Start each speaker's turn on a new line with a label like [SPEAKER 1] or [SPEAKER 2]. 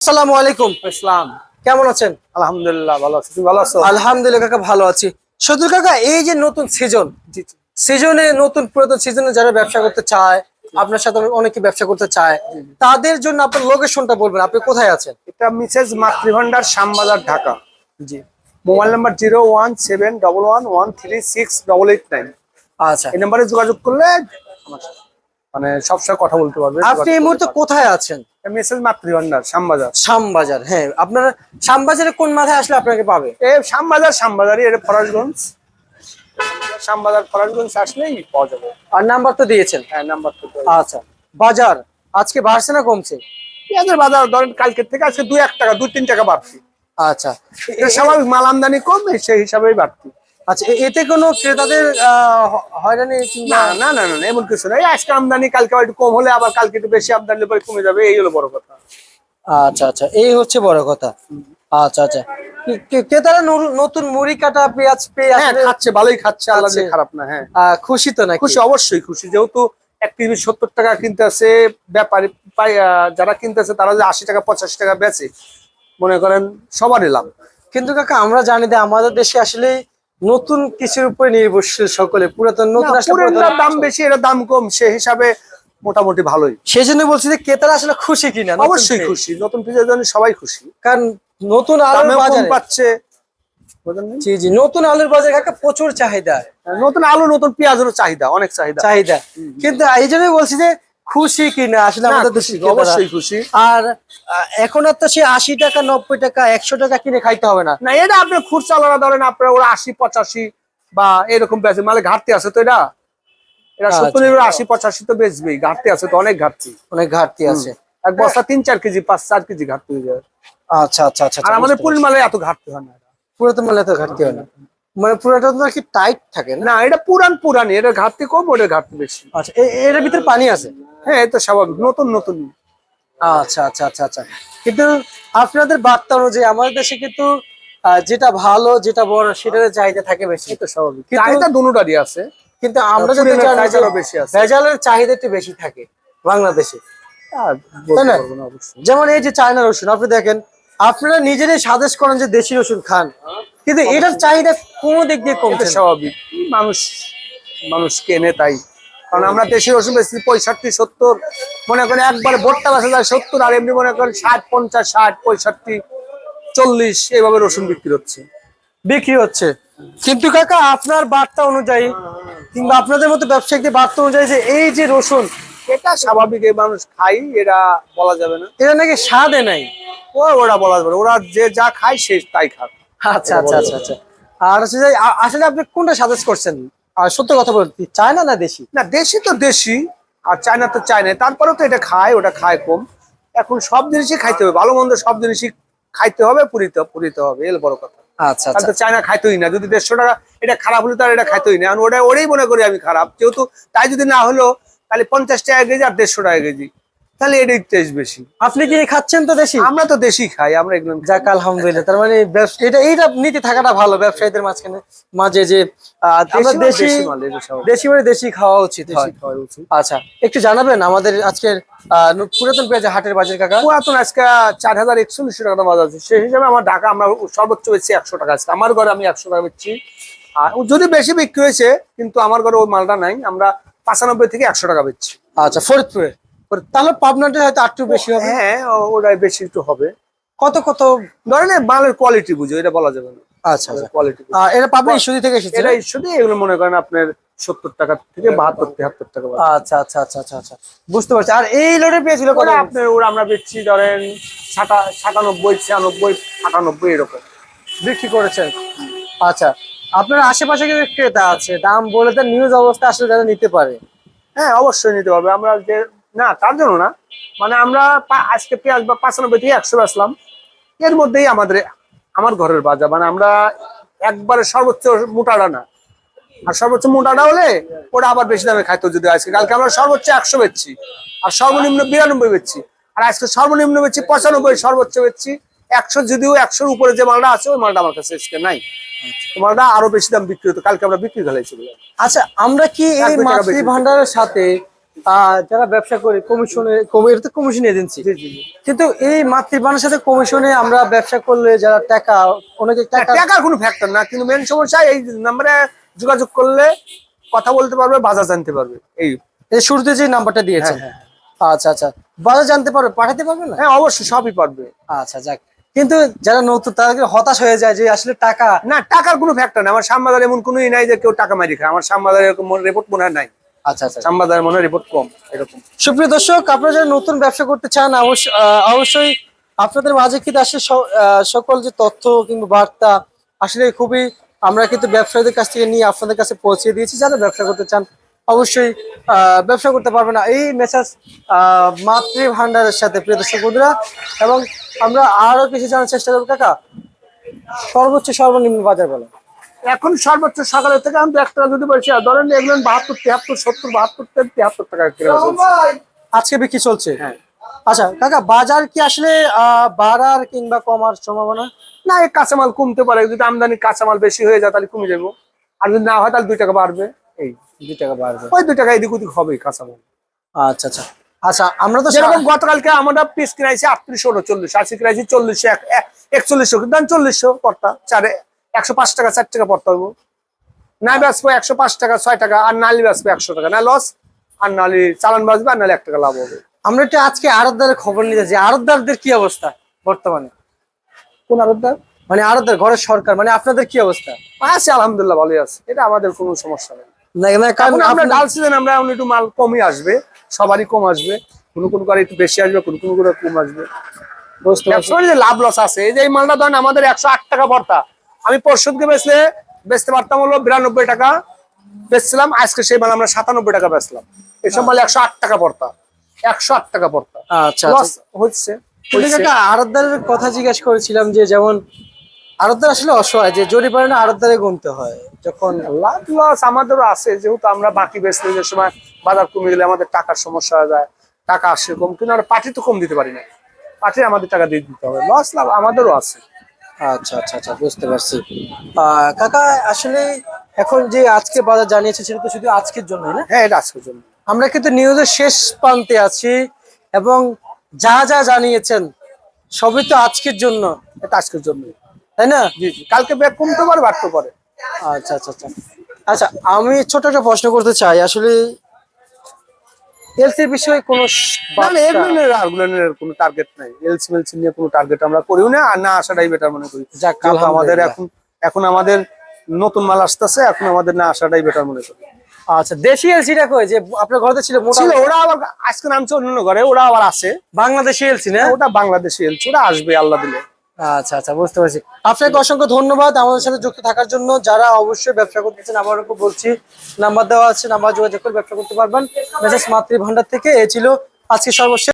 [SPEAKER 1] আসসালামু আলাইকুম।
[SPEAKER 2] ইসলাম
[SPEAKER 1] কেমন আছেন?
[SPEAKER 2] আলহামদুলিল্লাহ ভালো আছি। তুমি ভালো আছো?
[SPEAKER 1] আলহামদুলিল্লাহ কাকা ভালো আছি। সদুল কাকা এই যে নতুন সিজন। সিজনে নতুন পুরাতন সিজনে যারা ব্যবসা করতে চায় আপনার সাথে অনেকে ব্যবসা করতে চায় তাদের জন্য আপনার লোকেশনটা বলবেন আপনি কোথায় আছেন?
[SPEAKER 2] এটা মিসেস মাতৃভান্ডার শ্যামবাজার ঢাকা।
[SPEAKER 1] জি।
[SPEAKER 2] Mobile number zero one seven double one one three six double eight nine
[SPEAKER 1] আচ্ছা।
[SPEAKER 2] এই নাম্বারে যোগাযোগ করলে আমার মানে সবসময় কথা বলতে পারবে
[SPEAKER 1] আপনি এই মুহূর্তে কোথায় আছেন?
[SPEAKER 2] মিসেস মাতৃভান্ডার শ্যামবাজার।
[SPEAKER 1] শ্যামবাজার হ্যাঁ। আপনারা শ্যামবাজারে কোন মাথায় আসলে আপনাকে পাবে?
[SPEAKER 2] এ শ্যামবাজার শ্যামবাজারই এটা শ্যামবাজার আসলেই পাওয়া যাবে।
[SPEAKER 1] আর নাম্বার তো দিয়েছেন।
[SPEAKER 2] হ্যাঁ নাম্বার তো
[SPEAKER 1] আচ্ছা। বাজার আজকে বাড়ছে না কমছে?
[SPEAKER 2] পেঁয়াজের বাজার ধরেন কালকের থেকে আজকে দুই এক টাকা দুই তিন টাকা বাড়তি
[SPEAKER 1] আচ্ছা।
[SPEAKER 2] স্বাভাবিক মাল আমদানি কম সেই হিসাবেই বাড়তি
[SPEAKER 1] আচ্ছা এতে কোনো ক্রেতাদের হয়রানি
[SPEAKER 2] না না না না না, এমন কিছু না আজকে আমদানি কালকে একটু কম হলে আবার কালকে একটু বেশি আমদানি পরে কমে যাবে এই হলো বড় কথা।
[SPEAKER 1] আচ্ছা আচ্ছা এই হচ্ছে বড় কথা। আচ্ছা আচ্ছা। ক্রেতারা নতুন মুড়ি কাটা পেঁয়াজ পেয়ে
[SPEAKER 2] হ্যাঁ খাচ্ছে ভালোই খাচ্ছে। দিয়ে খারাপ না হ্যাঁ।
[SPEAKER 1] খুশি তো নাকি?
[SPEAKER 2] খুশি অবশ্যই খুশি। যেহেতু এক কেজি সত্তর টাকা কিনতেছে ব্যাপারী পাই আহ, যারা কিনতেছে তারা যে আশি টাকা পঁচাশি টাকা বেচে মনে করেন সবারই লাভ।
[SPEAKER 1] কিন্তু কাকা আমরা জানি যে আমাদের দেশে আসলে নতুন কিছুর উপরে নির্ভরশীল সকলে পুরাতন নতুন
[SPEAKER 2] দাম বেশি এটা দাম কম সে হিসাবে মোটামুটি ভালোই।
[SPEAKER 1] সেই জন্য বলছি যে ক্রেতারা আসলে খুশি কিনা
[SPEAKER 2] অবশ্যই খুশি নতুন পিজের জন্য সবাই খুশি।
[SPEAKER 1] কারণ নতুন আলুর
[SPEAKER 2] দামেও কম পাচ্ছে।
[SPEAKER 1] জি জি নতুন আলুর বাজারে কাকা প্রচুর চাহিদা।
[SPEAKER 2] নতুন আলু নতুন পেঁয়াজেরও চাহিদা অনেক চাহিদা।
[SPEAKER 1] চাহিদা। কিন্তু এই জন্যই বলছি যে খুশি কিনা আসলে আমাদের দেশে
[SPEAKER 2] অবশ্যই খুশি।
[SPEAKER 1] আর এখন আর তো সে আশি টাকা নব্বই টাকা একশো টাকা কিনে খাইতে হবে না।
[SPEAKER 2] না এটা আপনার খুচরা ধরেন আপনার ওরা আশি পঁচাশি বা এরকম বেচে মানে ঘাটতি আছে তো এটা? এটা
[SPEAKER 1] আচ্ছা।
[SPEAKER 2] সত্তর আশি পঁচাশি তো বেচবেই ঘাটতি আছে তো অনেক ঘাটতি।
[SPEAKER 1] অনেক ঘাটতি আছে।
[SPEAKER 2] এক বস্তা তিন চার কেজি পাঁচ চার কেজি ঘাটতি হয়ে যায়।
[SPEAKER 1] আচ্ছা আচ্ছা আচ্ছা
[SPEAKER 2] আর আমাদের পুরীর মালে এত ঘাটতি হয় না।
[SPEAKER 1] পুরাতন মালে এত ঘাটতি হয় না। মানে পুরোটা তো কি টাইট থাকে। না
[SPEAKER 2] এটা পুরান পুরানি এটা ঘাটতি কম ওটার ঘাটতি বেশি।
[SPEAKER 1] আচ্ছা এর ভিতরে পানি আছে?
[SPEAKER 2] হ্যাঁ এটা স্বাভাবিক নতুন নতুন।
[SPEAKER 1] আচ্ছা আচ্ছা আচ্ছা আচ্ছা। কিন্তু আপনাদের বার্তা অনুযায়ী আমাদের দেশে কিন্তু যেটা ভালো যেটা বড় সেটার চাহিদা থাকে বেশি।
[SPEAKER 2] এটা স্বাভাবিক। চাহিদা দুটারই আছে।
[SPEAKER 1] কিন্তু আমরা যদি
[SPEAKER 2] বেশি আছে।
[SPEAKER 1] ভেজালের চাহিদা একটু বেশি থাকে বাংলাদেশে। যেমন এই যে চায়না রসুন আপনি দেখেন আপনারা নিজেরাই সাজেস্ট করেন যে দেশি রসুন খান। কিন্তু এটার চাহিদা কোনো দিক দিয়ে
[SPEAKER 2] এটা
[SPEAKER 1] কমছে
[SPEAKER 2] স্বাভাবিক। মানুষ মানুষ কেনে তাই। কারণ আমরা দেশি রসুন বেশি পঁয়ষট্টি সত্তর মনে করেন একবার ভোটটা বাসা যায় সত্তর আর এমনি মনে করেন ষাট পঞ্চাশ ষাট পঁয়ষট্টি চল্লিশ এইভাবে রসুন বিক্রি হচ্ছে।
[SPEAKER 1] বিক্রি হচ্ছে। কিন্তু কাকা আপনার বার্তা অনুযায়ী কিংবা আপনাদের মতো ব্যবসায়িকদের বার্তা অনুযায়ী যে এই যে রসুন
[SPEAKER 2] এটা স্বাভাবিক এই মানুষ খাই এরা বলা যাবে না।
[SPEAKER 1] এটা নাকি স্বাদে নাই।
[SPEAKER 2] ও ওরা বলা যাবে। ওরা যে যা খায় সে তাই খাক।
[SPEAKER 1] আচ্ছা আচ্ছা আচ্ছা আচ্ছা। আর হচ্ছে যে আসলে আপনি কোনটা সাজেস্ট করছেন? আর সত্য কথা বলতে চায়না না দেশি?
[SPEAKER 2] না দেশি তো দেশি আর চায়না তো চায়না তারপরেও তো এটা খায় ওটা খায় কম। এখন সব জিনিসই খাইতে হবে ভালো মন্দ সব জিনিসই খাইতে হবে পুরিতে পুরিতে হবে এর বড় কথা।
[SPEAKER 1] আচ্ছা আচ্ছা।
[SPEAKER 2] চায়না খাইতোই না যদি দেড়শো টাকা এটা খারাপ হলে তার এটা খাইতোই না। ওটা ওটাই মনে করি আমি খারাপ যেহেতু তাই যদি না হলো তাহলে পঞ্চাশ টাকা কেজি আর দেড়শো টাকা কেজি। তাহলে এটাই টেস্ট বেশি।
[SPEAKER 1] আপনি কি খাচ্ছেন তো দেশি?
[SPEAKER 2] আমরা তো দেশি খাই আমরা এগুলো
[SPEAKER 1] যাক আলহামদুলিল্লাহ। তার মানে এটা এইটা নীতি থাকাটা ভালো ব্যবসায়ীদের মাঝখানে মাঝে যে আমরা
[SPEAKER 2] দেশি
[SPEAKER 1] দেশি মানে দেশি খাওয়া উচিত। আচ্ছা একটু জানাবেন আমাদের আজকের পুরাতন পেঁয়াজের হাটের বাজার কাকা।
[SPEAKER 2] পুরাতন আজকে চার হাজার একচল্লিশশো টাকা বাজার আছে। সেই হিসাবে আমার ঢাকা আমরা সর্বোচ্চ বেশি একশো টাকা আছে আমার ঘরে আমি একশো টাকা বেচছি। আর যদি বেশি বিক্রি হয়েছে কিন্তু আমার ঘরে ওই মালটা নাই আমরা পাঁচানব্বই থেকে একশো টাকা বেচছি।
[SPEAKER 1] আচ্ছা ফরিদপুরে? ফরিদ- তাহলে পাবনাটা হয়তো একটু বেশি হবে।
[SPEAKER 2] হ্যাঁ ওটাই বেশি একটু হবে।
[SPEAKER 1] কত কত?
[SPEAKER 2] ধরেন মালের কোয়ালিটি বুঝো এটা বলা যাবে না।
[SPEAKER 1] আচ্ছা আচ্ছা।
[SPEAKER 2] কোয়ালিটি
[SPEAKER 1] আহ, এটা পাবনা ইস্যুদি থেকে এসেছে
[SPEAKER 2] এটা এগুলো মনে করেন আপনার সত্তর টাকা থেকে বাহাত্তর তেহাত্তর টাকা।
[SPEAKER 1] আচ্ছা আচ্ছা আচ্ছা আচ্ছা আচ্ছা। বুঝতে পারছি। আর এই কত?
[SPEAKER 2] আপনার ওরা আমরা বেচছি ধরেন সাতা সাতানব্বই ছিয়ানব্বই আটানব্বই এরকম।
[SPEAKER 1] বিক্রি করেছেন। আচ্ছা আপনার আশেপাশে কিন্তু ক্রেতা আছে? দাম বলে তার নিউজ অবস্থা আসলে যারা নিতে পারে।
[SPEAKER 2] হ্যাঁ অবশ্যই নিতে পারবে। আমরা যে না তার জন্য না। মানে আমরা আজকে পেঁয়াজ বা পাঁচানব্বই থেকে একশো আসলাম এর মধ্যেই আমাদের আমার ঘরের বাজার। মানে আমরা একবারে সর্বোচ্চ মোটাটা না। আর সর্বোচ্চ মোটাটা হলে ওটা আবার বেশি দামে খাইতো যদি আজকে। কালকে আমরা সর্বোচ্চ একশো বেচছি। আর সর্বনিম্ন বিরানব্বই বেচছি। আর আজকে সর্বনিম্ন বেচছি পঁচানব্বই সর্বোচ্চ বেচছি একশো যদিও একশোর উপরে যে মালটা আছে ওই মালটা আমার কাছে আজকে নাই। মালটা আরও বেশি দাম বিক্রি হতো। কালকে আমরা বিক্রি ফেলাইছি
[SPEAKER 1] আচ্ছা আমরা কি এই মাতৃ ভান্ডারের সাথে যারা ব্যবসা করে কমিশনে এটা তো কমিশন এজেন্সি কিন্তু এই মাতৃবানের সাথে কমিশনে আমরা ব্যবসা করলে যারা টাকা অনেকে
[SPEAKER 2] টাকার কোনো ফ্যাক্টর না কিন্তু মেন সমস্যা এই নাম্বারে যোগাযোগ করলে কথা বলতে পারবে বাজার জানতে পারবে। এই
[SPEAKER 1] এই শুরুতে যে নাম্বারটা দিয়েছেন।
[SPEAKER 2] হ্যাঁ,
[SPEAKER 1] আচ্ছা আচ্ছা। বাজার জানতে পারবে পাঠাতে পারবে না?
[SPEAKER 2] হ্যাঁ অবশ্যই সবই পারবে।
[SPEAKER 1] আচ্ছা যাক। কিন্তু যারা নতুন তাদেরকে হতাশ হয়ে যায় যে আসলে টাকা
[SPEAKER 2] না টাকার কোনো ফ্যাক্টর না। আমার শ্যামবাজার এমন কোনোই নাই যে কেউ টাকা মারি খায়। আমার শ্যামবাজার এরকম রিপোর্ট মনে হয় নাই।
[SPEAKER 1] আচ্ছা আচ্ছা।
[SPEAKER 2] মনে রিপোর্ট কম এরকম।
[SPEAKER 1] সুপ্রিয় দর্শক আপনারা যারা নতুন ব্যবসা করতে চান অবশ্য- অবশ্যই আপনাদের মাঝে কিন্তু আসলে সকল যে তথ্য কিংবা বার্তা আসলে খুবই আমরা কিন্তু ব্যবসায়ীদের কাছ থেকে নিয়ে আপনাদের কাছে পৌঁছে দিয়েছি। যারা ব্যবসা করতে চান অবশ্যই আহ, ব্যবসা করতে পারবে না। এই মেসেজ মাতৃ ভান্ডারের সাথে প্রিয় দর্শক বন্ধুরা। এবং আমরা আরও কিছু জানার চেষ্টা করব কাকা। সর্বোচ্চ সর্বনিম্ন বাজার বলো
[SPEAKER 2] এখন সর্বোচ্চ সকালের থেকে আমি এক টাকা যদি বলছি আর ধরেন এগুলো বাহাত্তর তিয়াত্তর সত্তর বাহাত্তর তিয়াত্তর টাকা কিলো
[SPEAKER 1] আজকে বিক্রি চলছে?
[SPEAKER 2] হ্যাঁ।
[SPEAKER 1] আচ্ছা কাকা বাজার কি আসলে আহ, বাড়ার কিংবা কমার সম্ভাবনা?
[SPEAKER 2] না এই কাঁচামাল কমতে পারে যদি আমদানি কাঁচামাল বেশি হয়ে যায় তাহলে কমে যাব। আর যদি না হয় তাহলে দুই টাকা বাড়বে। এই
[SPEAKER 1] দুই টাকা বাড়বে।
[SPEAKER 2] ওই দুই টাকা এদিক ওদিক হবে কাঁচামাল।
[SPEAKER 1] আচ্ছা আচ্ছা। আচ্ছা আমরা তো
[SPEAKER 2] সেরকম গতকালকে আমরা পিস কিনাইছি আটত্রিশশো উনচল্লিশ আশি কিনাইছি চল্লিশশো এক- এক- একচল্লিশশো কিন্তু চল্লিশশো পড়তা চারে একশো পাঁচ টাকা চার টাকা পড়তে হব না বেসবো একশো পাঁচ টাকা ছয় টাকা আর নালি বেসবো একশো টাকা। না লস আর নালি চালান বাজবে আর নালি এক টাকা লাভ হবে।
[SPEAKER 1] আমরা একটু আজকে আড়তদারের খবর নিতে যে আড়তদারদের কি অবস্থা বর্তমানে?
[SPEAKER 2] কোন আরোদ্দার
[SPEAKER 1] মানে আড়তদার ঘরের সরকার মানে আপনাদের কি অবস্থা?
[SPEAKER 2] আছে আলহামদুলিল্লাহ ভালোই আছে। এটা আমাদের কোনো সমস্যা নেই।
[SPEAKER 1] না না কারণ
[SPEAKER 2] আমরা
[SPEAKER 1] আপনার-
[SPEAKER 2] ডাল সিজন আমরা একটু মাল কমই আসবে সবারই কম আসবে। কোনো কোনো করে একটু বেশি আসবে কোনো কোনো করে কম আসবে। লাভ লস আছে। এই যে এই মালটা ধরেন আমাদের একশো আট টাকা ভর্তা। আমি পরশুদিকে বেচলে বেচতে পারতাম হলো বিরানব্বই টাকা। বেচছিলাম আজকে সেই মাল আমরা সাতানব্বই টাকা বেচলাম। এসব মাল একশো আট টাকা ভর্তা একশো আট টাকা ভর্তা
[SPEAKER 1] আচ্ছা
[SPEAKER 2] লস
[SPEAKER 1] আচ্ছা
[SPEAKER 2] হচ্ছে।
[SPEAKER 1] আড়তদারের কথা জিজ্ঞেস করেছিলাম যে যেমন আড়তদার আসলে অসহায় যে জরি পারে না আড়তদারে গুনতে হয় যখন
[SPEAKER 2] লাভ লস আমাদেরও আছে যেহেতু আমরা বাকি বেচলে যে সময় বাজার কমে গেলে আমাদের টাকার সমস্যা হয়ে যায় টাকা আসে কম কিন্তু আমরা পার্টি তো কম দিতে পারি না। পার্টি আমাদের টাকা দিয়ে দিতে হবে। লস লাভ আমাদেরও আছে।
[SPEAKER 1] আচ্ছা আচ্ছা আচ্ছা বুঝতে পারছি। কাকা আসলে এখন যে আজকে বাজার জানিয়েছে সেটা তো শুধু আজকের জন্য না?
[SPEAKER 2] হ্যাঁ এটা আজকের জন্য।
[SPEAKER 1] আমরা কিন্তু নিউজের শেষ প্রান্তে আছি এবং যা যা জানিয়েছেন সবই তো আজকের জন্য।
[SPEAKER 2] এটা আজকের জন্য।
[SPEAKER 1] তাই না?
[SPEAKER 2] জি জি। কালকে ব্যাগ কমতে পারে বাড়তে পারে।
[SPEAKER 1] আচ্ছা আচ্ছা আচ্ছা। আচ্ছা আমি ছোট একটা প্রশ্ন করতে চাই। আসলে এলসির বিষয়ে কোনো
[SPEAKER 2] এগুলোর কোনো টার্গেট নাই। এলসি মেলসি নিয়ে কোনো টার্গেট আমরা করিও না আর না আসাটাই বেটার মনে করি।
[SPEAKER 1] যাক,
[SPEAKER 2] আমাদের এখন এখন আমাদের নতুন মাল আসতেছে এখন আমাদের না আসাটাই বেটার মনে করি।
[SPEAKER 1] আচ্ছা দেশি এলসিটা কই? যে আপনার ঘরে ছিল
[SPEAKER 2] ছিল ওরা আবার আজকে নামছে অন্য ঘরে ওরা আবার আসে
[SPEAKER 1] বাংলাদেশি এলসি না?
[SPEAKER 2] ওটা বাংলাদেশি এলসি ওরা আসবে আল্লাহ দিলে।
[SPEAKER 1] আচ্ছা আচ্ছা বুঝতে পারছি। আপনাকে অসংখ্য ধন্যবাদ আমাদের সাথে যুক্ত থাকার জন্য। যারা অবশ্যই ব্যবসা করতেছেন আবারও বলছি, নাম্বার দেওয়া আছে, নাম্বার যোগাযোগ করে ব্যবসা করতে পারবেন। মেসেজ থেকে, এ ছিল আজকে সর্বশেষ।